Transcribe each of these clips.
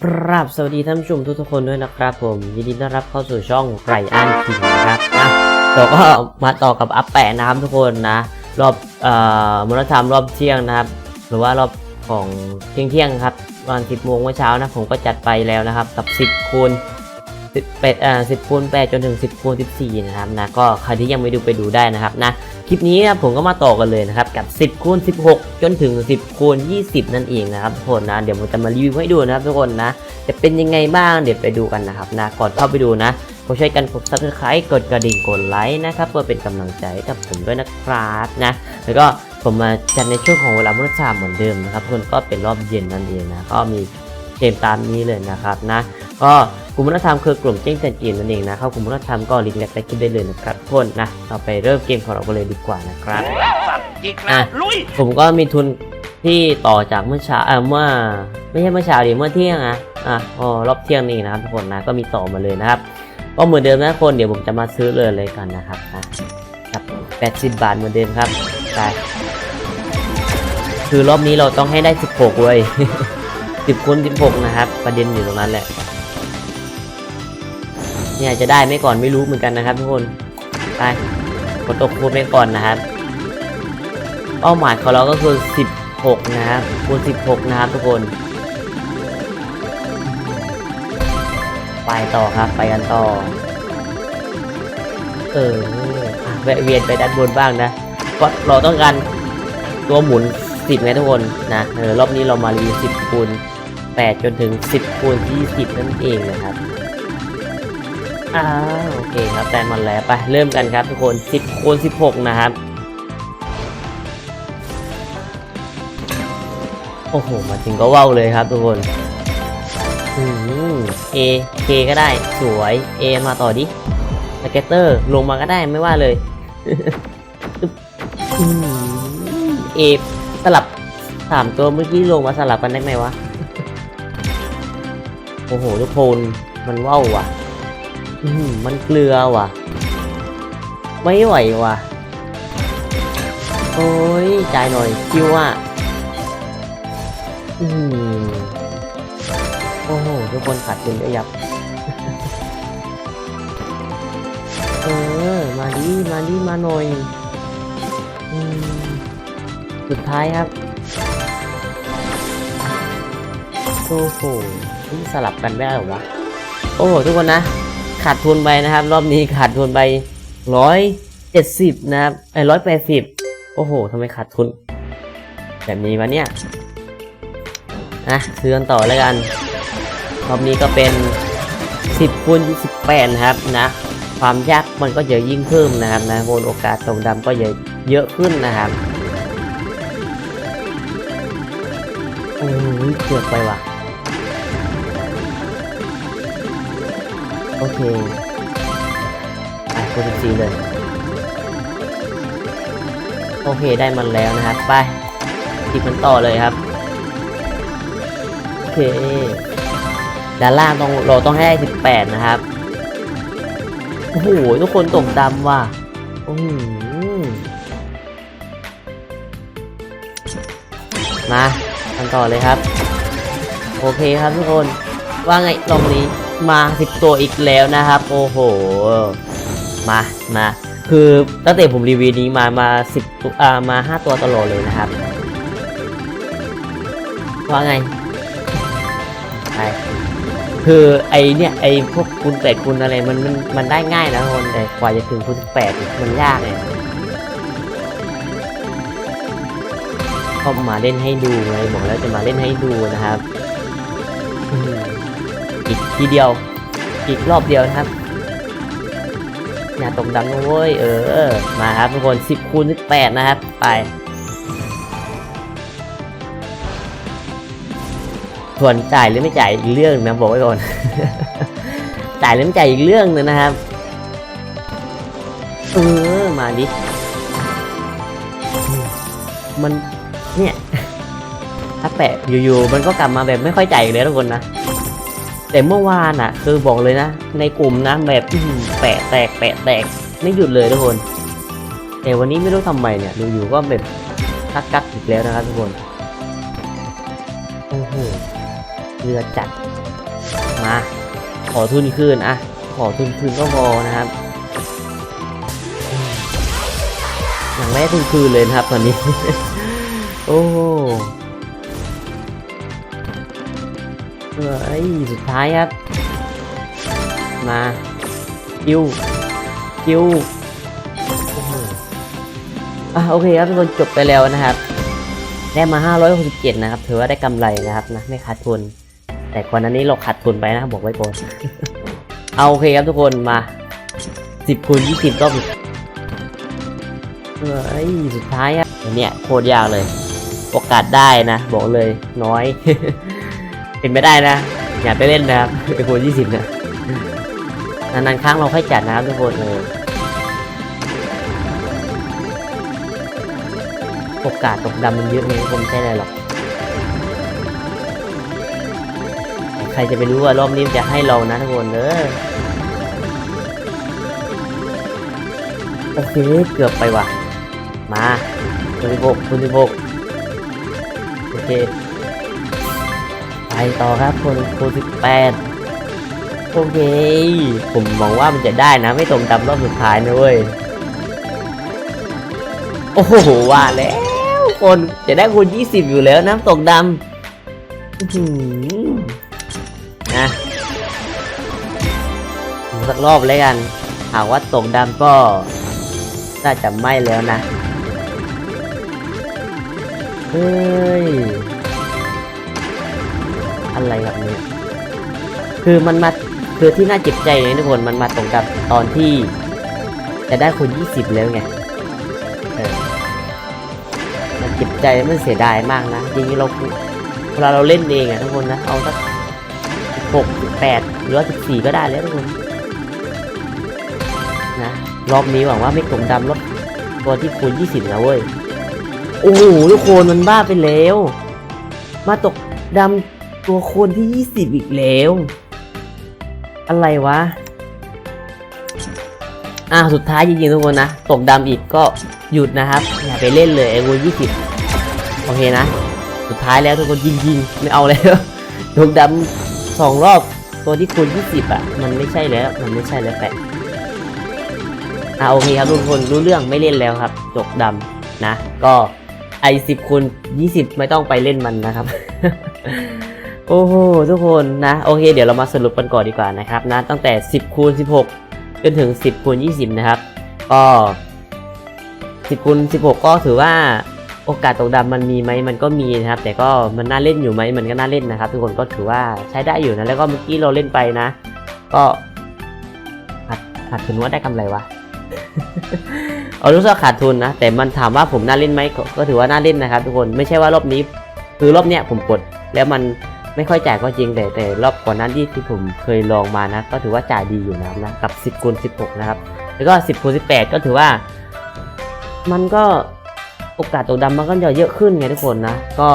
ครับสวัสดีท่านผู้ชมทุกๆคนด้วยนะครับผม ยินดีต้อนรับเข้าสู่ช่องไรอันคิงนะครับนะเราก็มาต่อกับอัปแปะนะครับทุกคนนะ รอบเอ่อมรธรรมรอบเที่ยงนะครับ หรือว่ารอบของเที่ยงเที่ยงครับประมาณ10โมงเมื่อเช้านะผมก็จัดไปแล้วนะครับ กับ10คูณ10เป็ดอ่า10คูณ8จนถึง10คูณ14นะครับนะก็ใครที่ยังไม่ดูไปดูได้นะครับนะ ลิปนี้นะผมก็มาต่อกันเลยนะครับกับ 10คูณ16 จนถึง 10คูณ20 นั่นเองนะครับทุกคนนะเดี๋ยวผมจะมารีวิวให้ดูนะครับทุกคนนะจะเป็นยังไงบ้างเดี๋ยวไปดูกันนะครับนะก่อนเข้าไปดูนะก็ช่วยกันกด subscribe กดกระดิ่งกดไลค์นะครับเพื่อเป็นกำลังใจให้กับผมด้วยนะครับนะแล้วก็ผมมาจัดในช่วงของเวลามุสาเหมือนเดิมนะครับทุกคนก็เป็นรอบเย็นนั่นเองนะก็มีเกมตามนี้เลยนะครับนะก็ กลุ่มวัฒนธรรมคือกลุ่มแจ้งเตือนเกมนั่นเองนะเข้ากลุ่มวัฒนธรรมก็ลิงก์แรกใต้คลิปได้เลยนะครับทุกคนนะเราไปเริ่มเกมของเรากันเลยดีกว่านะครับสับอีกอะแล้วลุยผมก็มีทุนที่ต่อจากเมื่อเช้าเออเมื่อไม่ใช่เมื่อเช้าดิเมื่อเที่ยงอะอะพอรอบเที่ยงนี่นะครับทุกคนนะก็มีต่อมาเลยนะครับก็เหมือนเดิมนะทุกคนเดี๋ยวผมจะมาซื้อเลยเลยกันนะครับนะครับ80 บาทเหมือนเดิมครับไปคือรอบนี้เราต้องให้ได้ 16เว้ย10คูณ16 นะครับ ประเด็นอยู่ตรงนั้นแหละ เนี่ยจะได้ไม่ก่อนไม่รู้เหมือนกันนะครับทุกคนไปกดตกคูณไปก่อนนะครับ เป้าหมายของเราก็คือ 16 นะครับคูณ16 นะครับทุกคน ไปต่อครับไปกันต่อ เออแวะเวียนไปด้านบนบ้างนะก็เราต้องการตัวหมุน 10นะทุกคนนะเออรอบนี้เรามารีวิว10คูณ8จนถึง 10คูณ20 นั่นเองนะครับ อ้าวโอเคครับแต่มันแล้วไปเริ่มกันครับทุกคน 10คูณ16 นะครับ โอ้โห มาถึงก็ว่าวเลยครับทุกคนอืมเอเคก็ได้สวยเอมาต่อดิสเก็ตเตอร์ลงมาก็ได้ไม่ว่าเลยเอสลับสามตัวเมื่อกี้ลงมาสลับกันได้ไหมวะ โอ้โห ทุกคน มันว่าวว่ะ มันเกลือว่ะ ไม่ไหวว่ะ โอ้ยจ่ายหน่อยคิวอะอืมโอ้โห ทุกคนขาดทุนได้ยับ เออ มาดิ มาดิ มาหน่อยอืมสุดท้ายครับโอ้โหสลับกันไม่ได้เหรอวะ โอ้โห ทุกคนนะ ขาดทุนไปนะครับ รอบนี้ขาดทุนไปร้อยเจ็ดสิบนะครับไอ้ร้อยแปดสิบโอ้โหทำไมขาดทุน แบบนี้วะเนี่ยนะซื้อกันต่อแล้วกัน รอบนี้ก็เป็น10คูณ28นะครับนะความยากมันก็จะยิ่งเพิ่มนะครับนะโอนโอกาสตกดำก็จะเยอะขึ้นนะครับโอ้ยเกือบไปว่ะ โอเคอะคูณ14เลย โอเคได้มันแล้วนะครับ ไปติดมันต่อเลยครับ โอเค ด้านล่างต้องเราต้องให้ได้18 นะครับ โอ้โห ทุกคนตกดำว่ะอืมมากันต่อเลยครับ โอเคครับทุกคน ว่าไงรอบนี้ มา10ตัวอีกแล้วนะครับ โอ้โห มามาคือตั้งแต่ผมรีวิวนี้มามา10ตัวอ่ามา5ตัวตลอดเลยนะครับ ว่าไงใช่คือไอเนี่ยไอพวกคูณแปดคูณอะไรมันมันมันได้ง่ายนะทุกคนแต่กว่าจะถึงคูณแปดมันยากเลยก็มาเล่นให้ดูไงบอกแล้วจะมาเล่นให้ดูนะครับ อีกทีเดียว อีกรอบเดียวนะครับอย่าตกดำนะเว้ยเออ มาครับทุกคน10คูณ18นะครับ ไป ส่วนจ่ายหรือไม่จ่ายอีกเรื่องนะบอกไว้ก่อน จ่ายหรือไม่จ่ายอีกเรื่องนึงนะครับเออมาดิ มันเนี่ยถ้าแปะอยู่ๆมันก็กลับมาแบบไม่ค่อยใจายเลยทุกคนนะ แต่เมื่อวานอะ คือบอกเลยนะ ในกลุ่มนะแบบแปะแตกแปะแตกไม่หยุดเลยทุกคน แต่วันนี้ไม่รู้ทำไมเนี่ยอยู่ๆก็แบบกักกักอีกแล้วนะครับทุกคนโอ้โหเรือจัดมาขอทุนคืนอะขอทุนคืนก็พอนะครับอย่างแรกทุนคืนเลยนะครับตอนนี้ โอ้ เฮ้ยสุดท้ายครับ มาคิวคิวโอ้โหอะโอเคครับทุกคนจบไปแล้วนะครับ ได้มา 567 นะครับ ถือว่าได้กำไรนะครับนะไม่ขาดทุน แต่ก่อนนั้นนี้เราขาดทุนไปนะบอกไว้ก่อนเอาโอเคครับทุกคนมา 10คูณ20รอบเฮ้ยสุดท้ายอะเนี่ยโคตรยากเลย โอกาสได้นะ บอกเลยน้อย เป็นไม่ได้นะ อย่าไปเล่นนะครับไอคูณ20เนี่ยนานๆครั้งเราค่อยจัดนะครับทุกคนเออโอกาสตกดำมันเยอะไงทุกคนไม่ใช่อะไรหรอก ใครจะไปรู้ว่ารอบนี้มันจะให้เรานะทุกคนเออโอเคเกือบไปว่ะ มาคุณสิบหกคุณสิบหกโอเค ไปต่อครับคนคนสิบแปดโอเค ผมหวังว่ามันจะได้นะ ไม่ตรงตามรอบสุดท้ายนะเว้ย โอ้โห ว่าแล้วคนจะได้คูณยี่สิบอยู่แล้วน้ำตกดำนะสักรอบเลยกัน หากว่าตกดำก็น่าจะไม่แล้วนะ เฮ้ย อะไรแบบนี้ คือมันมาคือที่น่าเจ็บใจเนี่ยทุกคนมันมาตรงกดำตอนที่ จะได้คนยี่สิบแล้วไงเออมันเจ็บใจมันเสียดายมากนะจริงๆเราเวลาเราเล่นเองอะทุกคนนะเอาสักหกแปดหรือว่าสิบสี่ก็ได้แล้วทุกคนนะรอบนี้หวังว่าไม่ตกดำรถตัวที่คูณยี่สิบนะเว้ยโอ้โหทุกคนมันบ้าไปแล้ว มาตกดำ ตัวคูณที่ยี่สิบอีกแล้ว อะไรวะ อ่าสุดท้ายจริงๆทุกคนนะ ตกดำอีกก็หยุดนะครับ อย่าไปเล่นเลยไอ้วูยี่สิบโอเคนะ สุดท้ายแล้วทุกคนยิงยิงๆ ไม่เอาแล้วตกดำสองรอบตัวที่คูณ20 อะ มันไม่ใช่แล้ว มันไม่ใช่แล้วแปะอ่าโอเคครับทุกคนรู้เรื่องไม่เล่นแล้วครับจกดำนะ ก็ไอสิบคูณ20 ไม่ต้องไปเล่นมันนะครับ โอ้โหทุกคนนะโอเคเดี๋ยวเรามาสรุปกันก่อนดีกว่านะครับนะตั้งแต่ 10คูณ16 จนถึง 10คูณ20 นะครับ ก็ 10คูณ16 ก็ถือว่าโอกาสตกดำมันมีไหมมันก็มีนะครับ แต่ก็มันน่าเล่นอยู่ไหมมันก็น่าเล่นนะครับ ทุกคนก็ถือว่าใช้ได้อยู่นะแล้วก็เมื่อกี้เราเล่นไปนะ ก็ขาดขาดทุนว่าได้กำไรวะเอารู้สึกขาดทุนนะ แต่มันถามว่าผมน่าเล่นไหมก็ถือว่าน่าเล่นนะครับ ทุกคนไม่ใช่ว่ารอบนี้ คือรอบเนี้ยผมกดแล้วมัน ไม่ค่อยจ่ายก็จริงแต่แต่รอบก่อนนั้นที่ที่ผมเคยลองมานะ ก็ถือว่าจ่ายดีอยู่นะครับนะกับ 10คูณ16 นะครับ แล้วก็ 10คูณ18 ก็ถือว่า มันก็โอกาสตกดำมันก็จะเยอะขึ้นไงทุกคนนะ ก็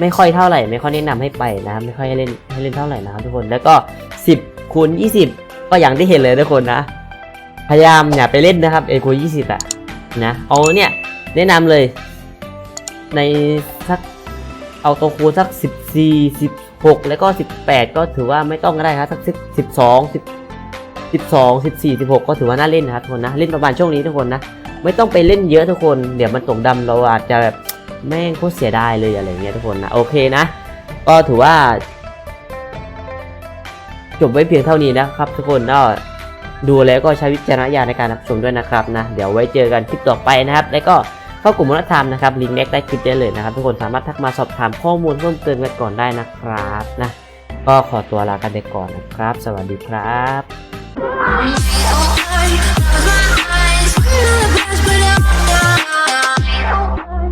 ไม่ค่อยเท่าไหร่ ไม่ค่อยแนะนำให้ไปนะไม่ค่อยให้เล่นให้เล่นเท่าไหร่นะครับทุกคนแล้วก็ 10คูณ20 ก็อย่างที่เห็นเลยทุกคนนะ พยายามอย่าไปเล่นนะครับเอคูณ20อะนะเอาเนี่ยแนะนำเลยใน เอาตัวคูณสัก 14 16 แล้วก็ 18 ก็ถือว่าไม่ต้องก็ได้ครับสัก10 12 10 12 14 16 ก็ถือว่าน่าเล่นนะครับทุกคนนะเล่นประมาณช่วงนี้ทุกคนนะ ไม่ต้องไปเล่นเยอะทุกคนเดี๋ยวมันตกดำเราอาจจะแบบแม่งโคตรเสียดายเลยอะไรเงี้ยทุกคนนะโอเคนะ ก็ถือว่า จบไว้เพียงเท่านี้นะครับ ทุกคนก็ดูแล้วก็ใช้วิจารณญาณในการรับชมด้วยนะครับนะ เดี๋ยวไว้เจอกันคลิปต่อไปนะครับ แล้วก็ เข้ากลุ่มวัฒนธรรมนะครับลิงก์แน็กได้คลิปได้เลยนะครับทุกคนสามารถทักมาสอบถามข้อมูลเพิ่มเติมกันก่อนได้นะครับนะก็ขอตัวลากันไปก่อนนะครับ สวัสดีครับ